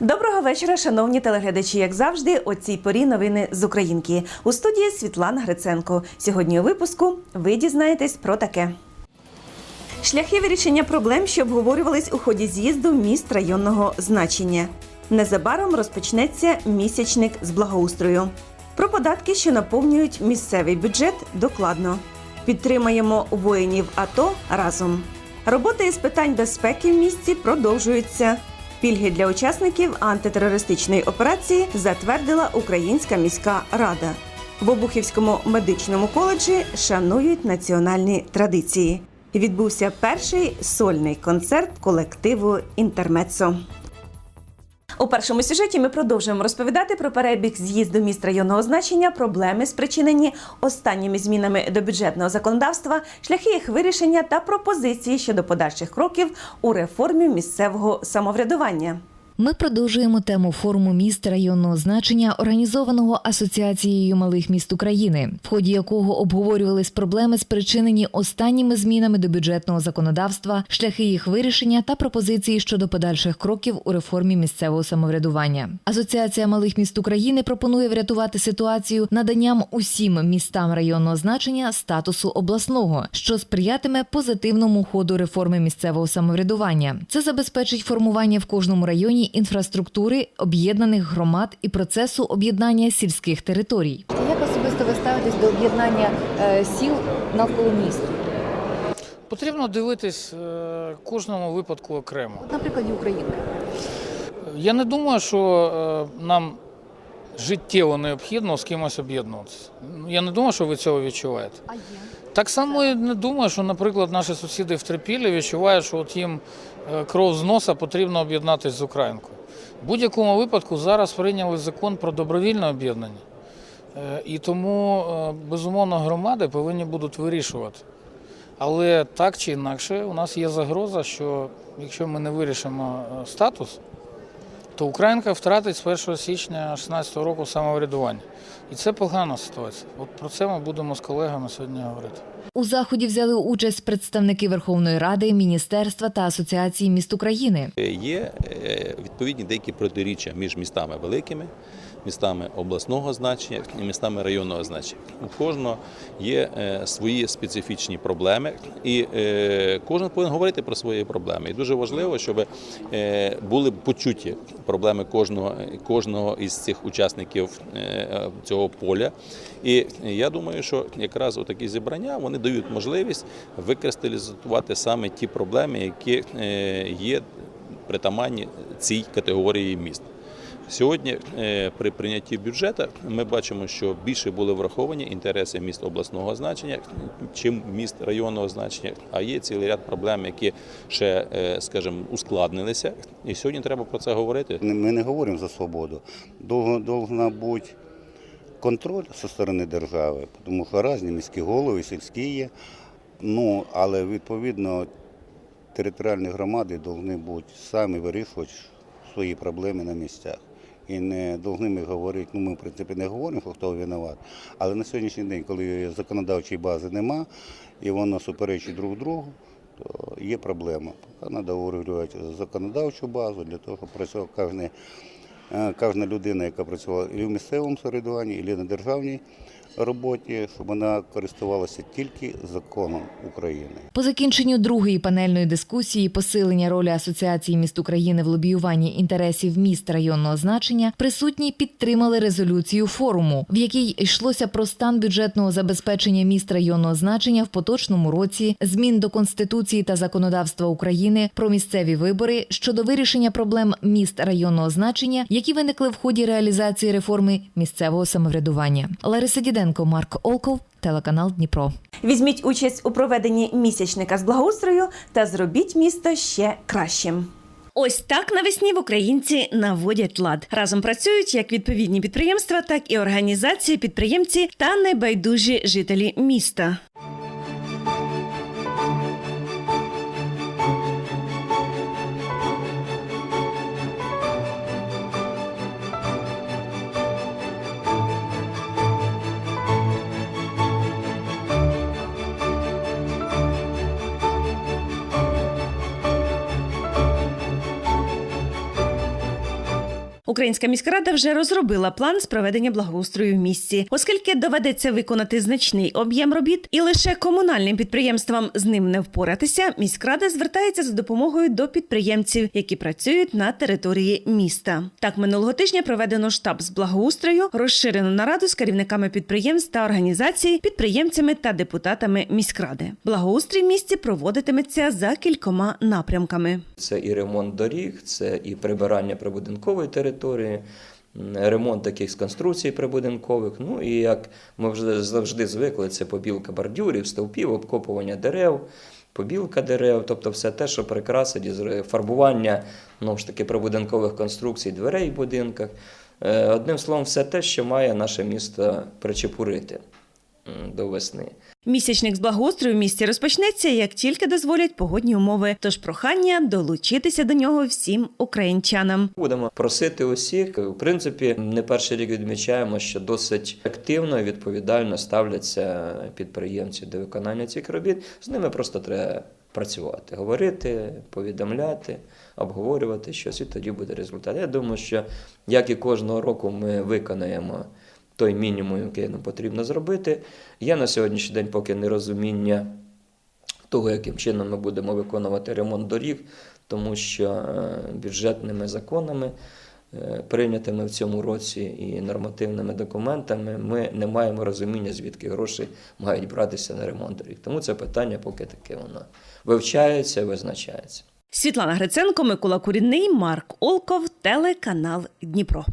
Доброго вечора, шановні телеглядачі. Як завжди, о цій порі новини з Українки. У студії Світлана Гриценко. Сьогодні у випуску ви дізнаєтесь про таке. Шляхи вирішення проблем, що обговорювались у ході з'їзду міст районного значення. Незабаром розпочнеться місячник з благоустрою. Про податки, що наповнюють місцевий бюджет, докладно. Підтримаємо воїнів АТО разом. Робота із питань безпеки в місті продовжується. Пільги для учасників антитерористичної операції затвердила Українська міська рада. В Обухівському медичному коледжі шанують національні традиції. Відбувся перший сольний концерт колективу Інтермецо. У першому сюжеті ми продовжуємо розповідати про перебіг з'їзду міст районного значення, проблеми, спричинені останніми змінами до бюджетного законодавства, шляхи їх вирішення та пропозиції щодо подальших кроків у реформі місцевого самоврядування. Ми продовжуємо тему форуму міст районного значення, організованого Асоціацією малих міст України, в ході якого обговорювались проблеми, спричинені останніми змінами до бюджетного законодавства, шляхи їх вирішення та пропозиції щодо подальших кроків у реформі місцевого самоврядування. Асоціація малих міст України пропонує врятувати ситуацію наданням усім містам районного значення статусу обласного, що сприятиме позитивному ходу реформи місцевого самоврядування. Це забезпечить формування в кожному районі інфраструктури об'єднаних громад і процесу об'єднання сільських територій. Як особисто ви ставитесь до об'єднання е, сіл навколо міст? Потрібно дивитись е, кожному випадку окремо. Наприклад, і Українка. Я не думаю, що е, нам життєво необхідно з кимось об'єднуватися. Я не думаю, що ви цього відчуваєте. А є. Так само я не думаю, що, наприклад, наші сусіди в Трипіллі відчувають, що от їм кров з носа потрібно об'єднатися з Українкою. В будь-якому випадку зараз прийняли закон про добровільне об'єднання. Е, І тому, е, безумовно, громади повинні будуть вирішувати. Але так чи інакше, у нас є загроза, що якщо ми не вирішимо е, статус, то Українка втратить з 1 січня 2016 року самоврядування. І це погана ситуація. От про це ми будемо з колегами сьогодні говорити. У заході взяли участь представники Верховної Ради, міністерства та асоціації міст України. Є е, відповідні деякі протиріччя між містами великими, містами обласного значення і містами районного значення. У кожного є е, свої специфічні проблеми, і е, кожен повинен говорити про свої проблеми. І дуже важливо, щоб е, були почуті проблеми кожного, кожного із цих учасників цього поля. І я думаю, що якраз такі зібрання вони дають можливість викристалізувати саме ті проблеми, які є притаманні цій категорії міст. Сьогодні е, при прийнятті бюджету ми бачимо, що більше були враховані інтереси міст обласного значення, чим міст районного значення. А є цілий ряд проблем, які ще, е, скажімо, ускладнилися. І сьогодні треба про це говорити. Ми не говоримо за свободу. Довго должна бути контроль зі сторони держави, тому що різні міські голови, сільські є. Ну, але відповідно територіальні громади повинні бути самі вирішувати свої проблеми на місцях. І не повинні говорити, ну ми в принципі не говоримо, хто винуват. Але на сьогоднішній день, коли законодавчої бази нема і воно суперечить друг другу, то є проблема. Треба урегулювати законодавчу базу для того, щоб працював кожен, е, кожна людина, яка працювала і в місцевому середуванні, і на державній роботі, щоб вона користувалася тільки законом України. По закінченню другої панельної дискусії посилення ролі Асоціації міст України в лобіюванні інтересів міст районного значення присутні підтримали резолюцію форуму, в якій йшлося про стан бюджетного забезпечення міст районного значення в поточному році, змін до конституції та законодавства України про місцеві вибори щодо вирішення проблем міст районного значення, які виникли в ході реалізації реформи місцевого самоврядування. Лариса Діденко, Марк Олков, телеканал Дніпро. Візьміть участь у проведенні місячника з благоустрою та зробіть місто ще кращим. Ось так навесні в українці наводять лад. Разом працюють як відповідні підприємства, так і організації, підприємці та небайдужі жителі міста. Українська міська рада вже розробила план з проведення благоустрою в місті, оскільки доведеться виконати значний об'єм робіт, і лише комунальним підприємствам з ним не впоратися. Міськрада звертається за допомогою до підприємців, які працюють на території міста. Так минулого тижня проведено штаб з благоустрою, розширену нараду з керівниками підприємств та організацій, підприємцями та депутатами міськради. Благоустрій в місті проводитиметься за кількома напрямками. Це і ремонт доріг, це і прибирання прибудинкової території, м, ремонт таких конструкцій прибудинкових. Ну і як ми вже завжди звикли, це побілка бордюрів, стовпів, обкопування дерев, побілка дерев, тобто все те, що прикрасить фарбування ну, ж таки прибудинкових конструкцій, дверей в будинках. Е, Одним словом, все те, що має наше місто причепурити до весни. Місячник з благоустрою в місті розпочнеться, як тільки дозволять погодні умови. Тож прохання долучитися до нього всім українчанам. Будемо просити усіх. В принципі, не перший рік відмічаємо, що досить активно і відповідально ставляться підприємці до виконання цих робіт. З ними просто треба працювати, говорити, повідомляти, обговорювати щось, і тоді буде результат. Я думаю, що як і кожного року ми виконаємо той мінімум, який нам потрібно зробити. Є на сьогоднішній день поки нерозуміння того, яким чином ми будемо виконувати ремонт доріг, тому що е, бюджетними законами, е, прийнятими в цьому році і нормативними документами, ми не маємо розуміння, звідки гроші мають братися на ремонт доріг. Тому це питання поки таке воно вивчається, визначається. Світлана Гриценко, Микола Курінний, Марк Олков, телеканал Дніпро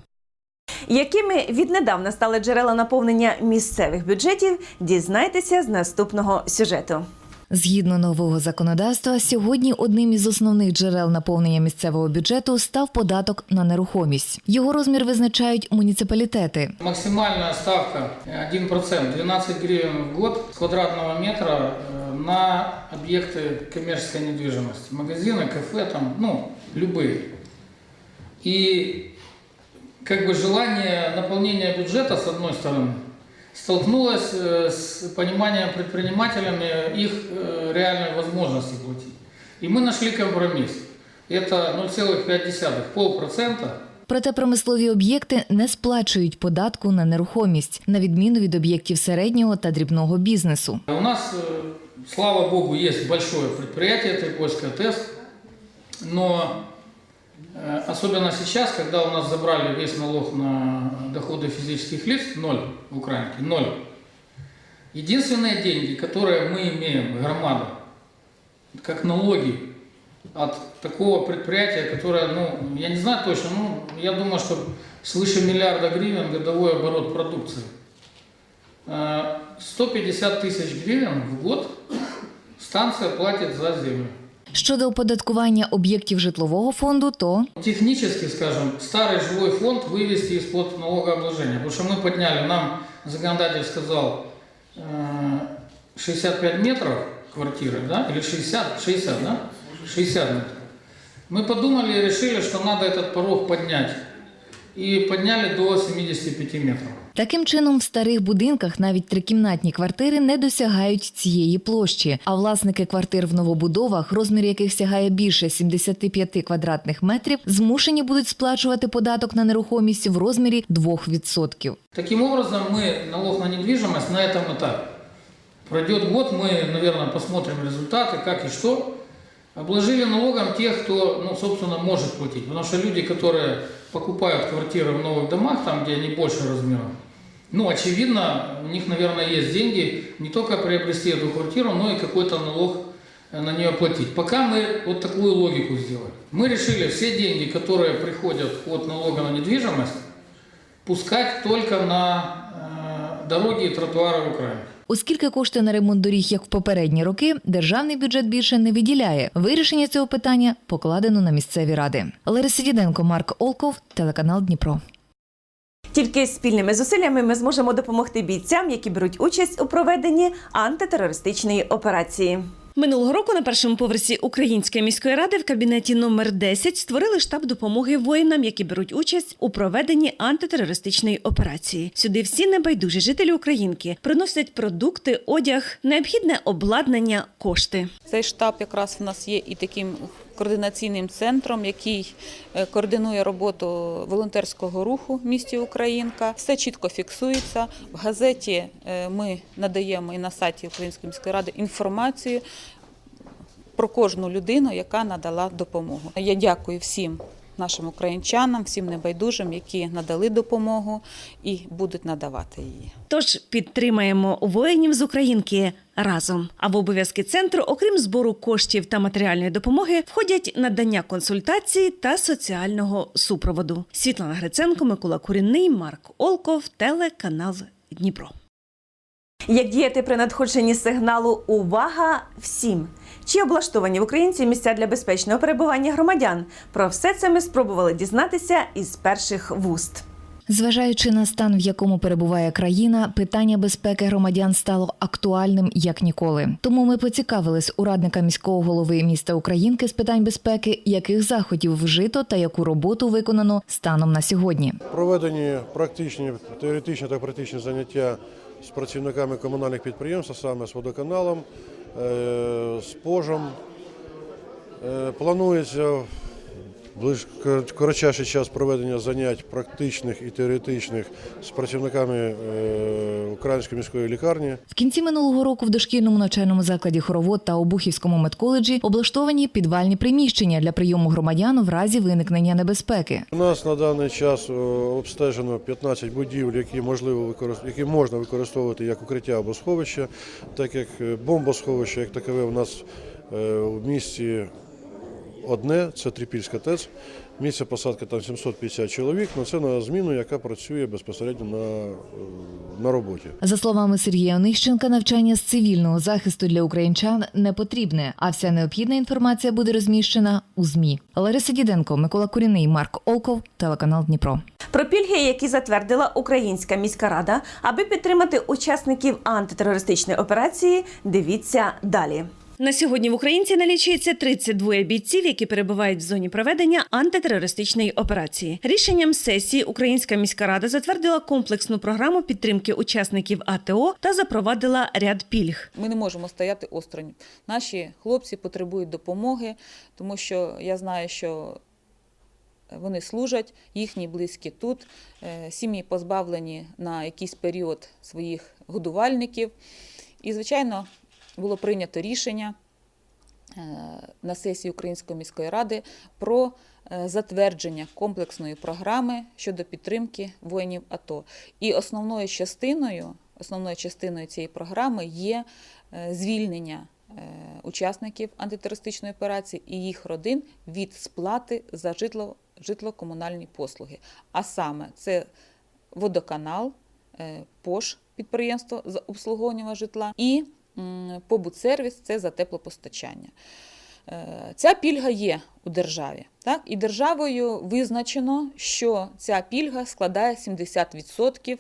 Якими віднедавна стали джерела наповнення місцевих бюджетів, дізнайтеся з наступного сюжету. Згідно нового законодавства, сьогодні одним із основних джерел наповнення місцевого бюджету став податок на нерухомість. Його розмір визначають муніципалітети. Максимальная ставка э, 1%, 12 гривен в год с квадратного метра э, на объекты коммерческой недвижимости. Магазины, кафе, там, ну, любые. И как бы желание наполнения бюджета, с одной стороны, столкнулось э, с пониманием предпринимателями их э, реальной возможности платить. И мы нашли компромисс. Это 0,5, полпроцента Проте промислові об'єкти не сплачують податку на нерухомість, на відміну від об'єктів середнього та дрібного бізнесу. У нас, э, слава богу, есть большое предприятие Трипольская ТЭС, но э, особенно сейчас, когда у нас забрали весь налог на доходы физических лиц, ноль в Украинке, ноль. Единственные деньги, которые мы имеем, громада, как налоги от такого предприятия, которое, ну, я не знаю точно, ну, я думаю, что свыше миллиарда гривен годовой оборот продукции. Э, 150 тысяч гривен в год станция платит за землю. Щодо оподаткування об'єктів житлового фонду, то Технически, скажем, старый жилой фонд вывести из-под налогообложения. Потому что мы подняли, нам законодатель сказал э, 65 метров квартиры, да, или 60, 60, да? 60 метров. Мы подумали и решили, что надо этот порог поднять. И подняли до 75 метров. таким чином в старих будинках навіть трикімнатні квартири не досягають цієї площі. А власники квартир в новобудовах, розмір яких сягає більше 75 квадратних метрів, змушені будуть сплачувати податок на нерухомість в розмірі 2%. Таким образом, мы налог на недвижимость на этом этапе. Пройдет год, мы, наверное, посмотрим результаты, как и что. Обложили налогом тех, кто, ну, собственно, может платить. Потому что люди, которые покупают квартиры в новых домах, там, где они больше размером, ну, очевидно, у них, наверное, есть деньги не только приобрести эту квартиру, но и какой-то налог э, на нее платить. Пока мы вот такую логику сделали. Мы решили все деньги, которые приходят от налога на недвижимость, пускать только на э, дороги и тротуары в Украине. Оскільки кошти на ремонт доріг, як в попередні роки, державний бюджет більше не виділяє. Вирішення цього питання покладено на місцеві ради. Лариса Діденко, Марк Олков, телеканал Дніпро. Тільки спільними зусиллями ми зможемо допомогти бійцям, які беруть участь у проведенні антитерористичної операції. Минулого року на першому поверсі Української міської ради в кабінеті номер 10 створили штаб допомоги воїнам, які беруть участь у проведенні антитерористичної операції. Сюди всі небайдужі жителі Українки приносять продукти, одяг, необхідне обладнання, кошти. Цей штаб якраз в нас є і таким координаційним центром, який е, координує роботу волонтерського руху в місті Українка. Все чітко фіксується. В газеті е, ми надаємо і на сайті Української міської ради інформацію про кожну людину, яка надала допомогу. Я дякую всім нашим українчанам, всім небайдужим, які надали допомогу і будуть надавати її. Тож підтримаємо воїнів з Українки разом. А в обов'язки центру, окрім збору коштів та матеріальної допомоги, входять надання консультацій та соціального супроводу. Світлана Гриценко, Микола Курінний, Марк Олков, телеканал Дніпро. Як діяти при надходженні сигналу Увага всім! Чи облаштовані в українці місця для безпечного перебування громадян? Про все це ми спробували дізнатися із перших вуст. Зважаючи на стан, в якому перебуває країна, питання безпеки громадян стало актуальним як ніколи. Тому ми поцікавились у радника міського голови міста Українки з питань безпеки, яких заходів вжито та яку роботу виконано станом на сьогодні. Проведені практичні, теоретичні та практичні заняття з працівниками комунальних підприємств, а саме з водоканалом, з пожом. Е, Планується коротчайший час проведення занять практичних і теоретичних з працівниками е, Української міської лікарні. В кінці минулого року в дошкільному навчальному закладі хоровод та Обухівському медколеджі облаштовані підвальні приміщення для прийому громадян в разі виникнення небезпеки. У нас на даний час обстежено 15 будівель, які можливо які можна використовувати як укриття або сховище, так як е, бомбосховище, як такове, у нас е, в місті одне, це Трипільська ТЕЦ. Місце посадки там 750 чоловік, але це на зміну, яка працює безпосередньо на, е, на роботі. За словами Сергія Онищенка, навчання з цивільного захисту для українчан не потрібне, а вся необхідна інформація буде розміщена у змі. Лариса Діденко, Микола Куріний, Марк Олков, телеканал Дніпро. Про пільги, які затвердила Українська міська рада, аби підтримати учасників антитерористичної операції, дивіться далі. На сьогодні в Українці налічується 32 бійців, які перебувають в зоні проведення антитерористичної операції. Рішенням сесії Українська міська рада затвердила комплексну програму підтримки учасників АТО та запровадила ряд пільг. Ми не можемо стояти осторонь. Наші хлопці потребують допомоги, тому що я знаю, що вони служать, їхні близькі тут, е, сім'ї позбавлені на якийсь період своїх годувальників. І, звичайно, було прийнято рішення е, на сесії Української міської ради про е, затвердження комплексної програми щодо підтримки воїнів АТО. І основною частиною, основною частиною цієї програми є е, звільнення учасників антитерористичної операції і їх родин від сплати за житло, житло-комунальні послуги. А саме це водоканал, ПОШ підприємство з обслуговування житла і побутсервіс це за теплопостачання. Е, Ця пільга є у державі. Так? І державою визначено, що ця пільга складає 70%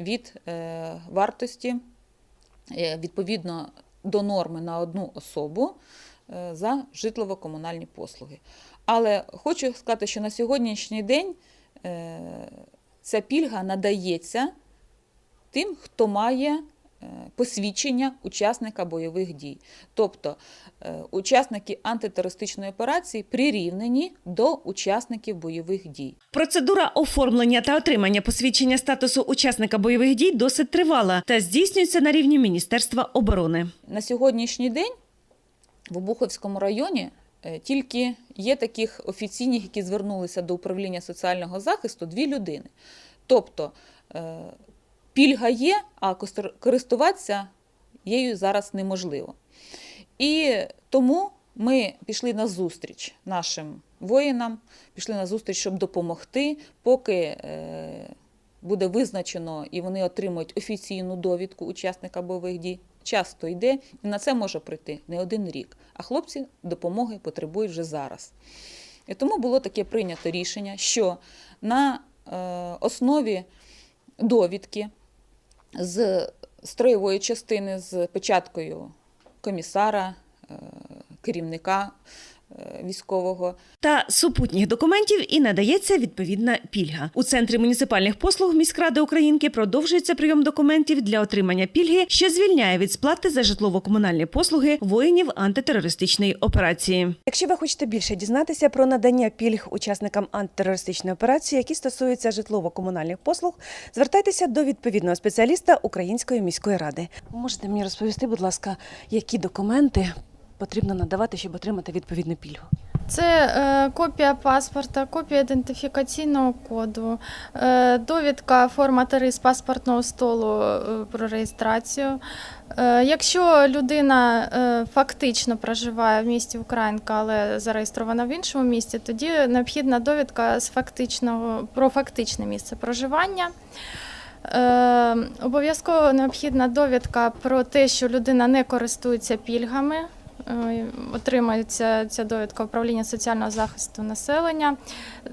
від е, вартості е, відповідно до норми на одну особу за житлово-комунальні послуги. Але хочу сказати, що на сьогоднішній день ця пільга надається тим, хто має посвідчення учасника бойових дій. Тобто е, учасники антитерористичної операції прирівнені до учасників бойових дій. Процедура оформлення та отримання посвідчення статусу учасника бойових дій досить тривала та здійснюється на рівні Міністерства оборони. На сьогоднішній день в Обуховському районі е, тільки є таких офіційних, які звернулися до управління соціального захисту, дві людини. Тобто е, пільга є, а користуватися її зараз неможливо. І тому ми пішли на зустріч нашим воїнам, пішли на зустріч, щоб допомогти, поки е, буде визначено і вони отримують офіційну довідку учасника бойових дій. Часто йде, і на це може прийти не один рік. А хлопці допомоги потребують вже зараз. І тому було таке прийнято рішення, що на е, основі довідки з строєвої частини з печаткою комісара, е, керівника військового. та супутніх документів і надається відповідна пільга. У центрі муніципальних послуг міськради Українки продовжується прийом документів для отримання пільги, що звільняє від сплати за житлово-комунальні послуги воїнів антитерористичної операції. Якщо ви хочете більше дізнатися про надання пільг учасникам антитерористичної операції, які стосуються житлово-комунальних послуг, звертайтеся до відповідного спеціаліста Української міської ради. Можете мені розповісти, будь ласка, які документи потрібно надавати, щоб отримати відповідну пільгу? Це е, копія паспорта, копія ідентифікаційного коду, е, довідка форма 3 з паспортного столу е, про реєстрацію. Е, якщо людина е, фактично проживає в місті Українка, але зареєстрована в іншому місті, тоді необхідна довідка з фактичного про фактичне місце проживання. Е, обов'язково необхідна довідка про те, що людина не користується пільгами. Е, Отримується ця довідка управління соціального захисту населення.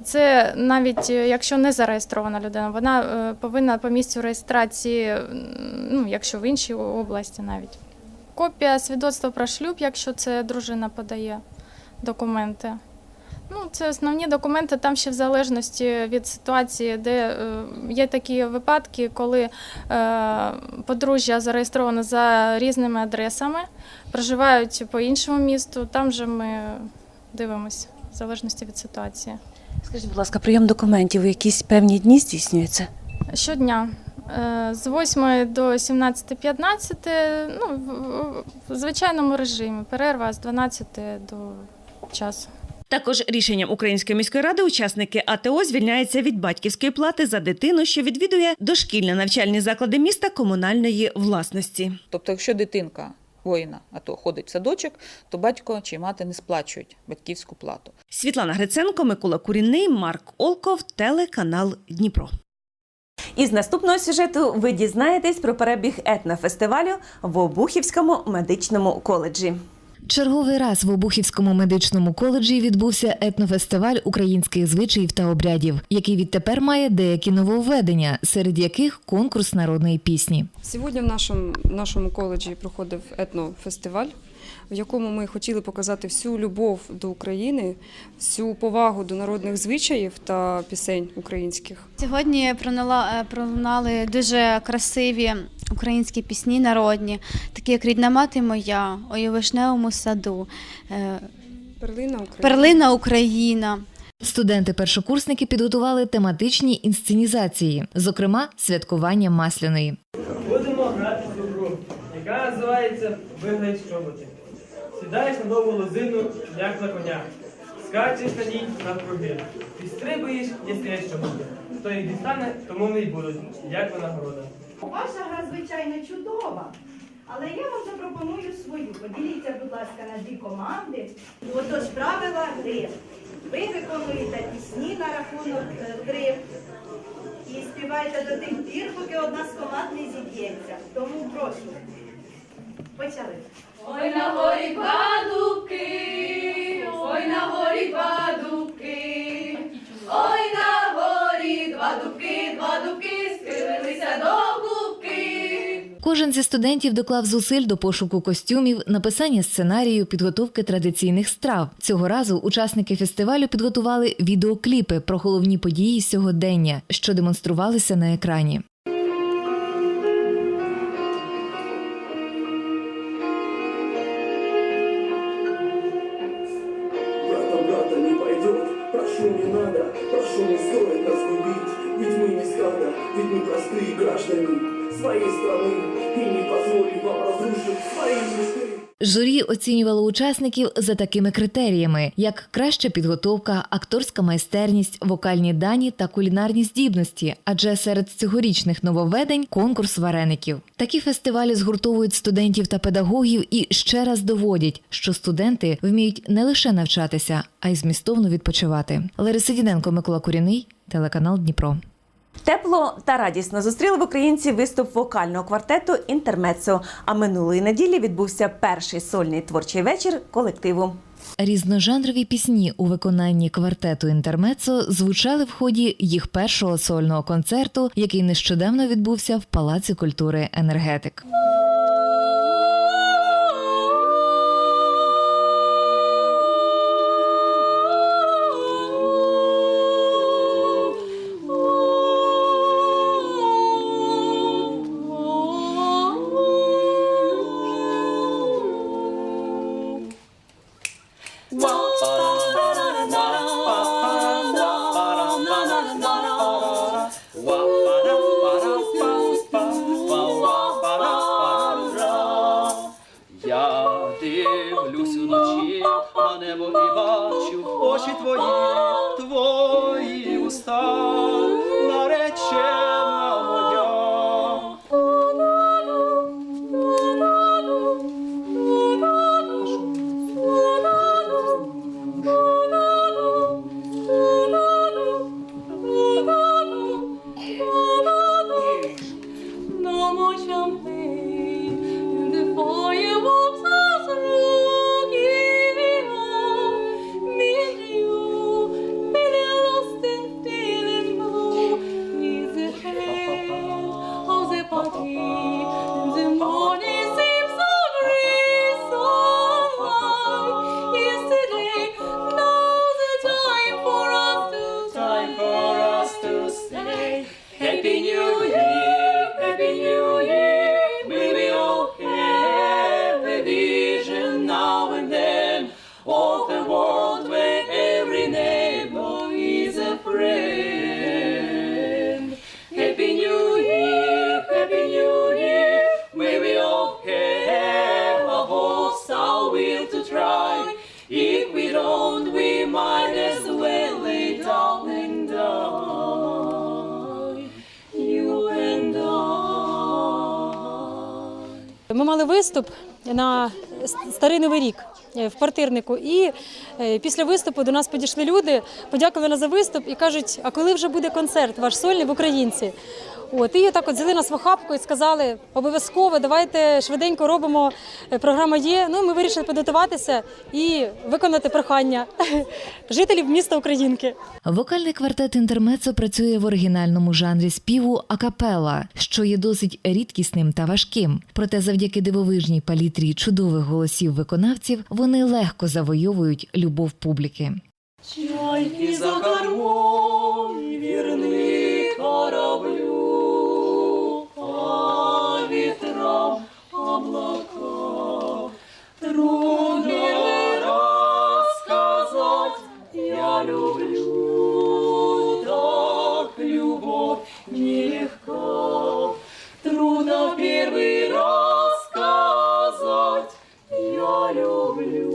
Це навіть е, якщо не зареєстрована людина, вона е, повинна по місцю реєстрації, ну якщо в іншій області навіть. Копія свідоцтва про шлюб, якщо це дружина подає документи. Ну, це основні документи. Там ще в залежності від ситуації, де е, є такі випадки, коли е, подружжя зареєстровано за різними адресами, проживають по іншому місту. Там же ми дивимося в залежності від ситуації. Скажіть, будь ласка, прийом документів у якісь певні дні здійснюється? Щодня е, з 8 до 17.15, ну, в- в звичайному режимі, перерва з 12 до часу. Також рішенням Української міської ради учасники АТО звільняються від батьківської плати за дитину, що відвідує дошкільні навчальні заклади міста комунальної власності. Тобто, якщо дитинка воїна АТО ходить в садочок, то батько чи мати не сплачують батьківську плату. Світлана Гриценко, Микола Курінний, Марк Олков, телеканал Дніпро. Із наступного сюжету ви дізнаєтесь про перебіг етнофестивалю в Обухівському медичному коледжі. Черговий раз в Обухівському медичному коледжі відбувся етнофестиваль українських звичаїв та обрядів, який відтепер має деякі нововведення, серед яких конкурс народної пісні. Сьогодні в нашому, нашому коледжі проходив етнофестиваль, в якому ми хотіли показати всю любов до України, всю повагу до народних звичаїв та пісень українських. Сьогодні е, пролунали дуже красиві українські пісні народні, такі як Рідна мати моя, Ой у вишневому саду, е, Перлина України. Перлина Україна. Студенти-першокурсники підготували тематичні інсценізації, зокрема святкування масляної. Будемо грати в гру, яка називається Виграй чоботи. Сідаєш на довгу лозину, як на коня. Скачеш на ній навкруги. Підстрибуєш, дістаєш чоботи. Хто їх дістане, тому вони й будуть, як винагорода. Ваша гра, звичайно, чудова. Але я вам запропоную свою. Поділіться, будь ласка, на дві команди. Отож, правила гри. Ви виконуєте пісні на рахунок е, три і співаєте до тих пір, поки одна з команд не зіб'ється. Тому прошу. Почали. Ой на горі два дубки, ой на горі два дубки, ой на горі два дубки, два дубки, схилилися до кубки. Кожен зі студентів доклав зусиль до пошуку костюмів, написання сценарію, підготовки традиційних страв. Цього разу учасники фестивалю підготували відеокліпи про головні події сьогодення, що демонструвалися на екрані. Журі оцінювало учасників за такими критеріями: як краща підготовка, акторська майстерність, вокальні дані та кулінарні здібності. Адже серед цьогорічних нововведень конкурс вареників. Такі фестивалі згуртовують студентів та педагогів і ще раз доводять, що студенти вміють не лише навчатися, а й змістовно відпочивати. Лариса Діденко, Микола Куріний, телеканал Дніпро. Тепло та радісно зустріли в українці виступ вокального квартету Інтермецо. А минулої неділі відбувся перший сольний творчий вечір колективу. Різножанрові пісні у виконанні квартету Інтермецо звучали в ході їх першого сольного концерту, який нещодавно відбувся в Палаці культури енергетик. Вночі на небо і бачу очі твої, твої уста, наречена старий новий рік е, в квартирнику. І е, після виступу до нас підійшли люди, подякували за виступ і кажуть: а коли вже буде концерт ваш сольний в українці? От і так от взяли нас в охапку і сказали, обов'язково давайте швиденько робимо. е, Програма є. Ну ми вирішили підготуватися і виконати прохання жителів міста Українки. Вокальний квартет інтермецо працює в оригінальному жанрі співу акапела, що є досить рідкісним та важким. Проте, завдяки дивовижній палітрі чудових голосів виконавців, вони легко завойовують любов публіки. Чайки за Трудно розказать, я люблю, так любовь нелегка. Трудно в сказать, я люблю,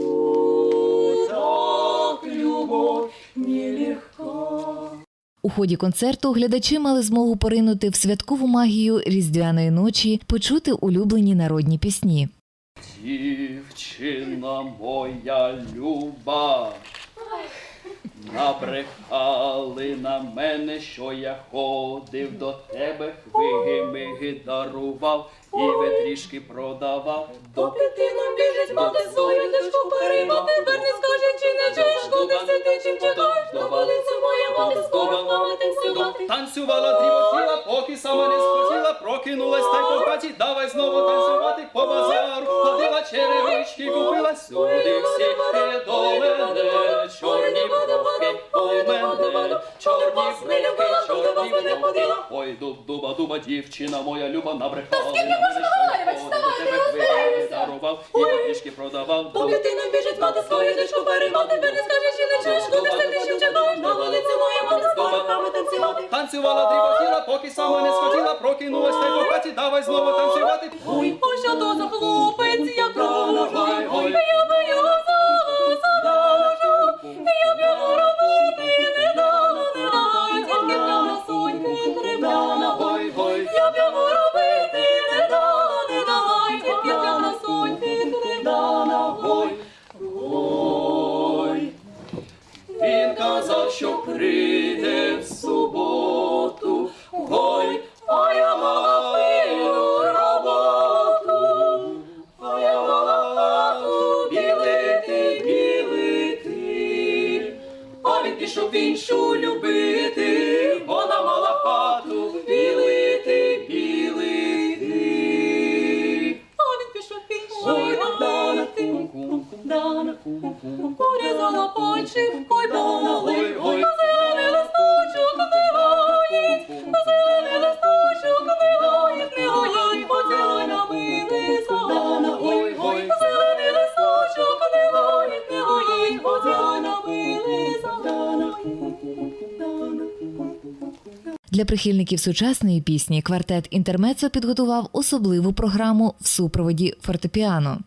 так любовь нелегка. У ході концерту глядачі мали змогу поринути в святкову магію різдвяної ночі, почути улюблені народні пісні. Дівчина моя люба, набрехали на мене, що я ходив до тебе, хвиги дарував і ветрішки продавав. До п'ятину біжить мати свою дочку переймати, тепер не скаже, чи не чуєш, куди си ти чим чекаєш, на вулицю моя мати скоро мами танцювати. Танцювала дрімотіла, поки сама не схотіла, прокинулась та й по хаті, давай знову танцювати по базару. Ходила черевички, купила сюди всі е, до мене, чорні у мене, чорні чорні бровки. Ой, дуб, дуба, дуба, дівчина моя люба, набрехала на мене, що я ходив до тебе хвилини дарував, і трішки продавав. До п'ятину біжить мати свою дочку переймати, тепер не скаже, чи не чуєш, куди ти чим чекаєш, на вулицю моя мати скоро мами танцювати. Танцювала дрімотіла, поки сама не схотіла, прокинулась та й по хаті, давай знову танцювати. Ой, Ой, що то за хлопець, Урізала пальчик, ой болить, ой, зелений листочок не гаїть, зелений листочок не гаїть, не гаїть, поцілуй на мини солона, ой, ой, зелений листочок не гаїть, не гаїть, поцілуй на мини солона. Для прихильників сучасної пісні квартет інтермецо підготував особливу програму в супроводі фортепіано.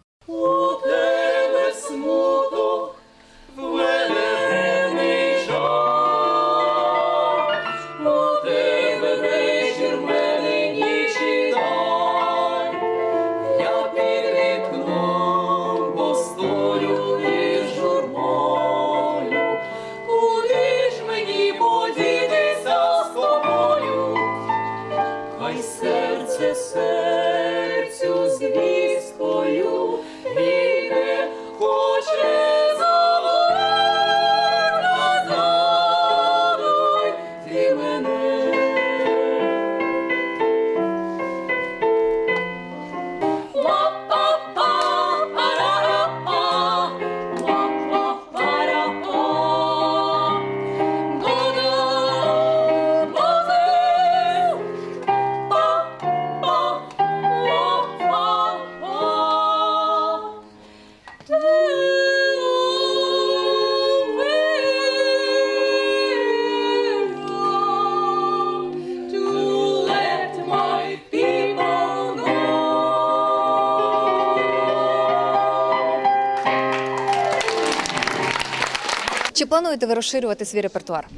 Чи плануєте ви розширювати свій репертуар?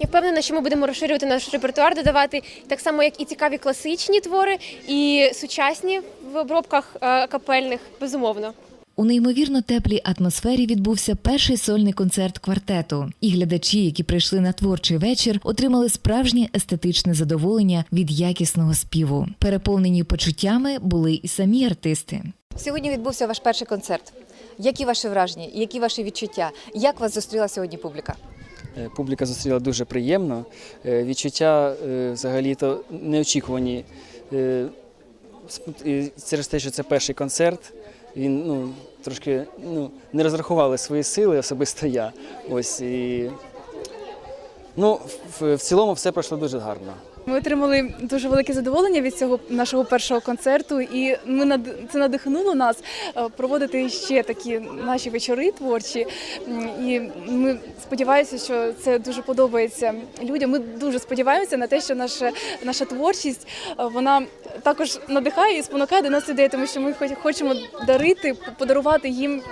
Я впевнена, що ми будемо розширювати наш репертуар, додавати так само, як і цікаві класичні твори, і сучасні в обробках е, капельних, безумовно. У неймовірно теплій атмосфері відбувся перший сольний концерт квартету, і глядачі, які прийшли на творчий вечір, отримали справжнє естетичне задоволення від якісного співу. Переповнені почуттями були і самі артисти. Сьогодні відбувся ваш перший концерт. Які ваші враження, які ваші відчуття? Як вас зустріла сьогодні публіка? Е, Публіка зустріла дуже приємно. Е, Відчуття е, взагалі-то неочікувані. Через те, що це перший концерт, він ну, трошки ну, не розрахували свої сили, особисто я. Ось, і, ну, в, в цілому все пройшло дуже гарно. Ми отримали дуже велике задоволення від цього нашого першого концерту, і ми над це надихнуло нас е, проводити ще такі наші вечори творчі. І ми сподіваємося, що це дуже подобається людям. Ми дуже сподіваємося на те, що наша наша творчість е, вона також надихає і спонукає до нас людей, тому що ми хоч- хочемо дарити, подарувати їм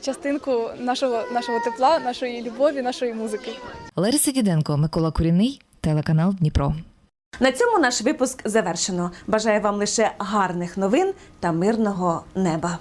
частинку нашого нашого тепла, нашої любові, нашої музики. Лариса Діденко, Микола Куріний, телеканал Дніпро. На цьому наш випуск завершено. Бажаю вам лише гарних новин та мирного неба.